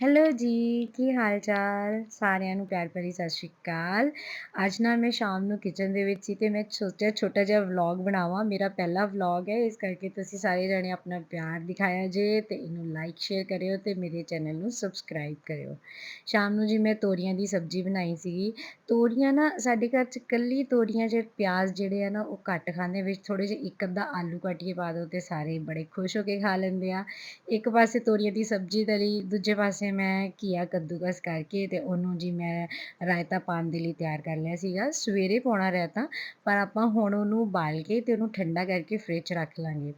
Hello ਜੀ, ਕੀ ਹਾਲ ਚਾਲ ਸਾਰਿਆਂ ਨੂੰ ਪਿਆਰ ਭਰੀ ਸਤਿ ਸ਼੍ਰੀ ਅਕਾਲ। ਅੱਜ ਨਾ ਮੈਂ ਸ਼ਾਮ ਨੂੰ ਕਿਚਨ ਦੇ ਵਿੱਚ ਸੀ ਤੇ ਮੈਂ ਸੋਚਿਆ ਛੋਟਾ ਜਿਹਾ ਵਲੌਗ ਬਣਾਵਾਂ। ਮੇਰਾ ਪਹਿਲਾ ਵਲੌਗ ਹੈ, ਇਸ ਕਰਕੇ ਤੁਸੀਂ ਸਾਰੇ ਜਣੇ ਆਪਣਾ ਪਿਆਰ ਦਿਖਾਇਆ ਜੇ ਤੇ ਇਹਨੂੰ ਲਾਈਕ ਸ਼ੇਅਰ ਕਰਿਓ ਤੇ ਮੇਰੇ ਚੈਨਲ ਨੂੰ ਸਬਸਕ੍ਰਾਈਬ ਕਰਿਓ। ਸ਼ਾਮ ਨੂੰ ਜੀ ਮੈਂ ਤੋਰੀਆਂ ਦੀ ਸਬਜ਼ੀ ਬਣਾਈ ਸੀਗੀ। ਤੋਰੀਆਂ ਨਾ ਸਾਡੇ ਘਰ ਚ ਕੱਲੀ ਤੋਰੀਆਂ ਜੇ ਪਿਆਜ਼ ਜਿਹੜੇ ਆ ਨਾ, ਉਹ ਘੱਟ ਖਾਂਦੇ, ਵਿੱਚ ਥੋੜੇ ਜਿਹੇ ਇੱਕ ਅੱਧਾ ਆਲੂ ਕੱਟ ਕੇ ਪਾ ਦਿਓ ਤੇ ਸਾਰੇ ਬੜੇ ਖੁਸ਼ ਹੋ ਕੇ ਖਾ ਲੈਂਦੇ ਆ। ਇੱਕ ਪਾਸੇ ਤੋਰੀਆਂ ਦੀ ਸਬਜ਼ੀ ਤਰੀ ਦੂਜੇ ਪਾਸੇ ਮੈਂ ਘੀਆ ਕੱਦੂਕਸ ਕਰਕੇ ਤੇ ਉਹਨੂੰ ਜੀ ਮੈਂ ਰਾਇਤਾ ਪਾਉਣ ਦੇ ਲਈ ਤਿਆਰ ਕਰ ਲਿਆ ਸੀਗਾ। ਸਵੇਰੇ ਪਾਉਣਾ ਰਾਇਤਾ, ਪਰ ਆਪਾਂ ਹੁਣ ਉਹਨੂੰ ਉਬਾਲ ਕੇ ਤੇ ਉਹਨੂੰ ਠੰਡਾ ਕਰਕੇ ਫ੍ਰਿਜ 'ਚ ਰੱਖ ਲਾਂਗੇ।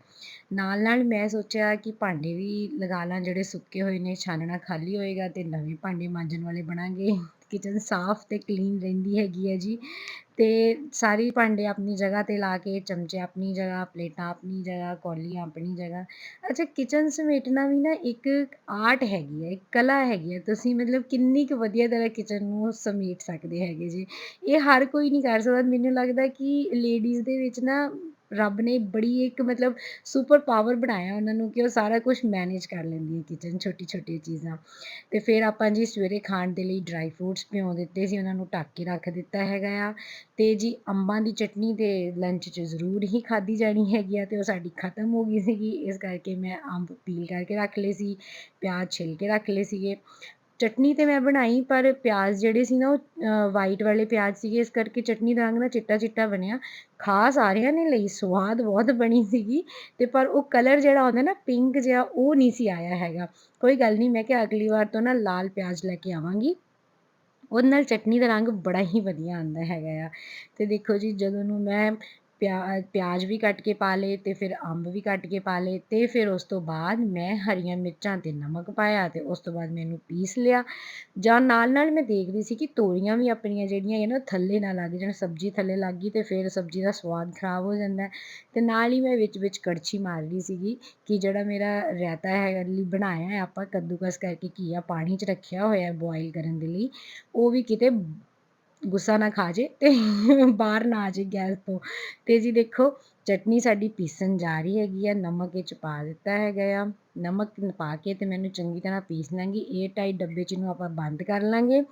ਨਾਲ ਨਾਲ ਮੈਂ ਸੋਚਿਆ ਕਿ ਭਾਂਡੇ ਵੀ ਲਗਾ ਲਾਂ ਜਿਹੜੇ ਸੁੱਕੇ ਹੋਏ ਨੇ, ਛਾਨਣਾ ਖਾਲੀ ਹੋਏਗਾ ਤੇ ਨਵੇਂ ਭਾਂਡੇ ਮਾਂਜਣ ਵਾਲੇ ਬਣਾਂਗੇ। ਕਿਚਨ ਸਾਫ਼ ਤੇ ਕਲੀਨ ਰਹਿੰਦੀ ਹੈਗੀ ਹੈ ਜੀ। ਤੇ ਸਾਰੇ ਭਾਂਡੇ ਆਪਣੀ ਜਗ੍ਹਾ ਤੇ ਲਾ ਕੇ, ਚਮਚੇ ਆਪਣੀ ਜਗ੍ਹਾ, ਪਲੇਟਾਂ ਆਪਣੀ ਜਗ੍ਹਾ, ਕੌਲੀਆਂ ਆਪਣੀ ਜਗ੍ਹਾ। ਅੱਛਾ, ਕਿਚਨ ਸਮੇਟਣਾ ਵੀ ਨਾ ਇੱਕ ਆਰਟ ਹੈਗੀ ਹੈ, ਇੱਕ ਕਲਾ ਹੈਗੀ ਹੈ। ਤੁਸੀਂ ਮਤਲਬ ਕਿੰਨੀ ਕੁ ਵਧੀਆ ਤਰ੍ਹਾਂ ਕਿਚਨ ਨੂੰ ਸਮੇਟ ਸਕਦੇ ਹੈਗੇ ਜੀ। ਇਹ ਹਰ ਕੋਈ ਨਹੀਂ ਕਰ ਸਕਦਾ। ਮੈਨੂੰ ਲੱਗਦਾ ਕਿ ਲੇਡੀਜ਼ ਦੇ ਵਿੱਚ ਨਾ ਰੱਬ ਨੇ ਬੜੀ ਇੱਕ ਮਤਲਬ ਸੁਪਰ ਪਾਵਰ ਬਣਾਇਆ ਉਹਨਾਂ ਨੂੰ ਕਿ ਉਹ ਸਾਰਾ ਕੁਝ ਮੈਨੇਜ ਕਰ ਲੈਂਦੀਆਂ ਕਿਚਨ ਛੋਟੀ ਛੋਟੀ ਚੀਜ਼ਾਂ। ਤੇ ਫਿਰ ਆਪਾਂ ਜੀ ਸਵੇਰੇ ਖਾਣ ਦੇ ਲਈ ਡਰਾਈ ਫਰੂਟਸ ਭਿਉਂ ਦਿੱਤੇ ਸੀ, ਉਹਨਾਂ ਨੂੰ ਢੱਕ ਕੇ ਰੱਖ ਦਿੱਤਾ ਹੈਗਾ ਆ। ਤੇ ਜੀ ਅੰਬਾਂ ਦੀ ਚਟਨੀ ਤੇ ਲੰਚ 'ਚ ਜ਼ਰੂਰ ਹੀ ਖਾਧੀ ਜਾਣੀ ਹੈਗੀ ਆ ਤੇ ਉਹ ਸਾਡੀ ਖਤਮ ਹੋ ਗਈ ਸੀਗੀ। ਇਸ ਕਰਕੇ ਮੈਂ ਅੰਬ ਪੀਲ ਕਰਕੇ ਰੱਖ ਲਏ ਸੀ, ਪਿਆਜ਼ ਛਿੱਲ ਕੇ ਰੱਖ ਲਏ ਸੀਗੇ। ਚਟਨੀ ਤੇ ਮੈਂ ਬਣਾਈ, ਪਰ ਪਿਆਜ਼ ਜਿਹੜੇ ਸੀ ਨਾ ਉਹ ਵਾਈਟ ਵਾਲੇ ਪਿਆਜ਼ ਸੀਗੇ, ਇਸ ਕਰਕੇ ਚਟਨੀ ਦਾ ਰੰਗ ਨਾ ਚਿੱਟਾ ਚਿੱਟਾ ਬਣਿਆ। ਖਾ ਸਾਰਿਆਂ ਨੇ ਲਈ, ਸਵਾਦ ਬਹੁਤ ਬਣੀ ਸੀਗੀ। ਤੇ ਪਰ ਉਹ ਕਲਰ ਜਿਹੜਾ ਹੁੰਦਾ ਨਾ ਪਿੰਕ ਜਿਹਾ, ਉਹ ਨਹੀਂ ਸੀ ਆਇਆ ਹੈਗਾ। ਕੋਈ ਗੱਲ ਨਹੀਂ, ਮੈਂ ਕਿਹਾ ਅਗਲੀ ਵਾਰ ਤੋਂ ਨਾ ਲਾਲ ਪਿਆਜ਼ ਲੈ ਕੇ ਆਵਾਂਗੀ। ਉਹਦੇ ਨਾਲ ਚਟਨੀ ਦਾ ਰੰਗ ਬੜਾ ਹੀ ਵਧੀਆ ਆਉਂਦਾ ਹੈਗਾ ਆ। ਤੇ ਦੇਖੋ ਜੀ, ਜਦੋਂ ਨੂੰ ਮੈਂ ਪਿਆ ਪਿਆਜ਼ ਵੀ ਕੱਟ ਕੇ ਪਾ ਲਏ ਅਤੇ ਫਿਰ ਅੰਬ ਵੀ ਕੱਟ ਕੇ ਪਾ ਲਏ ਅਤੇ ਫਿਰ ਉਸ ਤੋਂ ਬਾਅਦ ਮੈਂ ਹਰੀਆਂ ਮਿਰਚਾਂ ਅਤੇ ਨਮਕ ਪਾਇਆ ਅਤੇ ਉਸ ਤੋਂ ਬਾਅਦ ਮੈਨੂੰ ਪੀਸ ਲਿਆ। ਜਾਂ ਨਾਲ ਨਾਲ ਮੈਂ ਦੇਖਦੀ ਸੀ ਕਿ ਤੋਰੀਆਂ ਵੀ ਆਪਣੀਆਂ ਜਿਹੜੀਆਂ ਹੈ ਨਾ ਥੱਲੇ ਨਾ ਲੱਗ ਜਾਣ, ਸਬਜ਼ੀ ਥੱਲੇ ਲੱਗ ਗਈ ਅਤੇ ਫਿਰ ਸਬਜ਼ੀ ਦਾ ਸਵਾਦ ਖਰਾਬ ਹੋ ਜਾਂਦਾ। ਅਤੇ ਨਾਲ ਹੀ ਮੈਂ ਵਿੱਚ ਵਿੱਚ ਕੜਛੀ ਮਾਰ ਰਹੀ ਸੀਗੀ ਕਿ ਜਿਹੜਾ ਮੇਰਾ ਰਾਇਤਾ ਹੈ ਲਈ ਬਣਾਇਆ ਆਪਾਂ ਕੱਦੂਕਸ ਕਰਕੇ ਘੀਆ ਪਾਣੀ 'ਚ ਰੱਖਿਆ ਹੋਇਆ ਬੋਆਇਲ ਕਰਨ ਦੇ ਲਈ, ਉਹ ਵੀ ਕਿਤੇ ਗੁੱਸਾ ਨਾ ਖਾ ਜੇ ਤੇ ਬਾਹਰ ਨਾ ਆ ਜੇ ਗੈਸ ਤੋਂ। ਤੇ ਜੀ ਦੇਖੋ, ਚਟਨੀ ਸਾਡੀ ਪੀਸਣ ਜਾ ਰਹੀ ਹੈਗੀ ਆ, ਨਮਕ ਇਹ 'ਚ ਪਾ ਦਿੱਤਾ ਹੈਗਾ ਆ। ਨਮਕ ਪਾ ਕੇ ਤੇ ਮੈਨੂੰ ਚੰਗੀ ਤਰ੍ਹਾਂ ਪੀਸ ਲਾਂਗੀ ਏਅਰ ਟਾਈਟ ਡੱਬੇ 'ਚ ਇਹਨੂੰ ਆਪਾਂ ਬੰਦ ਕਰ ਲਾਂਗੇ।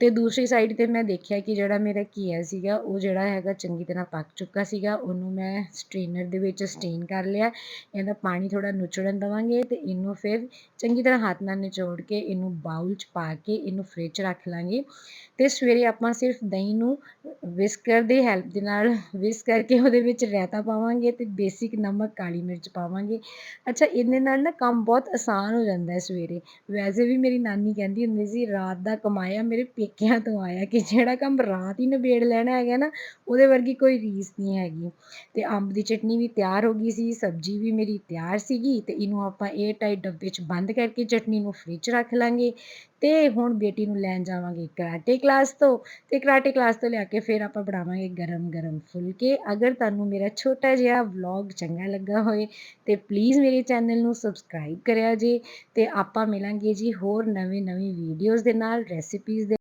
ਤੇ ਦੂਸਰੀ ਸਾਈਡ ਤੇ ਮੈਂ ਦੇਖਿਆ ਕਿ ਜਿਹੜਾ ਮੇਰਾ ਘੀਆ ਸੀਗਾ, ਉਹ ਜਿਹੜਾ ਹੈਗਾ ਚੰਗੀ ਤਰ੍ਹਾਂ ਪੱਕ ਚੁੱਕਾ ਸੀਗਾ, ਉਹਨੂੰ ਮੈਂ ਸਟ੍ਰੇਨਰ ਦੇ ਵਿੱਚ ਸਟੇਨ ਕਰ ਲਿਆ। ਇਹਦਾ ਪਾਣੀ ਥੋੜਾ ਨੁਚੜਨ ਦਵਾਂਗੇ ਤੇ ਇਹਨੂੰ ਫਿਰ ਚੰਗੀ ਤਰ੍ਹਾਂ ਹੱਥ ਨਾਲ ਨਿਚੋੜ ਕੇ ਇਹਨੂੰ ਬਾਉਲ 'ਚ ਪਾ ਕੇ ਇਹਨੂੰ ਫ੍ਰਿਜ 'ਚ ਰੱਖ ਲਾਂਗੇ। ਤੇ ਸਵੇਰੇ ਆਪਾਂ ਸਿਰਫ ਦਹੀਂ ਨੂੰ ਵਿਸਕਰ ਦੇ ਹੈਲਪ ਦੇ ਨਾਲ ਵਿਸਕ ਕਰਕੇ ਉਹਦੇ ਵਿੱਚ ਰਾਇਤਾ ਪਾਵਾਂਗੇ ਤੇ ਬੇਸਿਕ ਨਮਕ, ਕਾਲੀ ਮਿਰਚ ਪਾਵਾਂਗੇ। ਅੱਛਾ, ਇਹਦੇ ਨਾਲ ਨਾ ਕੰਮ ਬਹੁਤ ਆਸਾਨ ਹੋ ਜਾਂਦਾ ਹੈ ਸਵੇਰੇ। ਵੈਸੇ ਵੀ ਮੇਰੀ ਨਾਨੀ ਕਹਿੰਦੀ ਹੁੰਦੀ ਸੀ, ਰਾਤ ਦਾ ਕਮਾਇਆ ਮੇਰੇ ਪੇਕਿਆਂ ਤੋਂ ਆਇਆ ਕਿ ਜਿਹੜਾ ਕੰਮ ਰਾਤ ਹੀ ਨਿਬੇੜ ਲੈਣਾ ਹੈਗਾ ਨਾ, ਉਹਦੇ ਵਰਗੀ ਕੋਈ ਰੀਸ ਨਹੀਂ ਹੈਗੀ। ਤੇ ਅੰਬ ਦੀ ਚਟਨੀ ਵੀ ਤਿਆਰ ਹੋ ਗਈ ਸੀ, ਸਬਜ਼ੀ ਵੀ ਮੇਰੀ ਤਿਆਰ ਸੀਗੀ ਤੇ ਇਹਨੂੰ ਆਪਾਂ ਏਅਰ ਟਾਈਟ ਡੱਬੇ 'ਚ ਬੰਦ ਕਰਕੇ ਚਟਨੀ ਨੂੰ ਫ੍ਰਿਜ ਰੱਖ ਲਾਂਗੇ ਤੇ ਹੁਣ ਬੇਟੀ ਨੂੰ ਲੈਣ ਜਾਵਾਂਗੇ ਕਰਾਟੇ ਕਲਾਸ ਤੋਂ। ਤੇ ਕਰਾਟੇ ਕਲਾਸ ਤੋਂ ਲਿਆ ਕੇ ਫਿਰ ਆਪਾਂ ਬਣਾਵਾਂਗੇ ਗਰਮ ਗਰਮ ਫੁਲਕੇ। ਅਗਰ ਤੁਹਾਨੂੰ ਮੇਰਾ ਛੋਟਾ ਜਿਹਾ ਵਲੌਗ ਚੰਗਾ ਲੱਗਾ ਹੋਏ ਤੇ ਪਲੀਜ਼ ਮੇਰੇ ਚੈਨਲ ਨੂੰ ਸਬਸਕ੍ਰਾਈਬ ਕਰਿਆ ਜੇ ਤੇ ਆਪਾਂ ਮਿਲਾਂਗੇ ਜੀ ਹੋਰ ਨਵੇਂ ਨਵੀਂ ਵੀਡੀਓਜ਼ ਦੇ ਨਾਲ ਰੈਸਿਪੀਜ਼ ਦੇ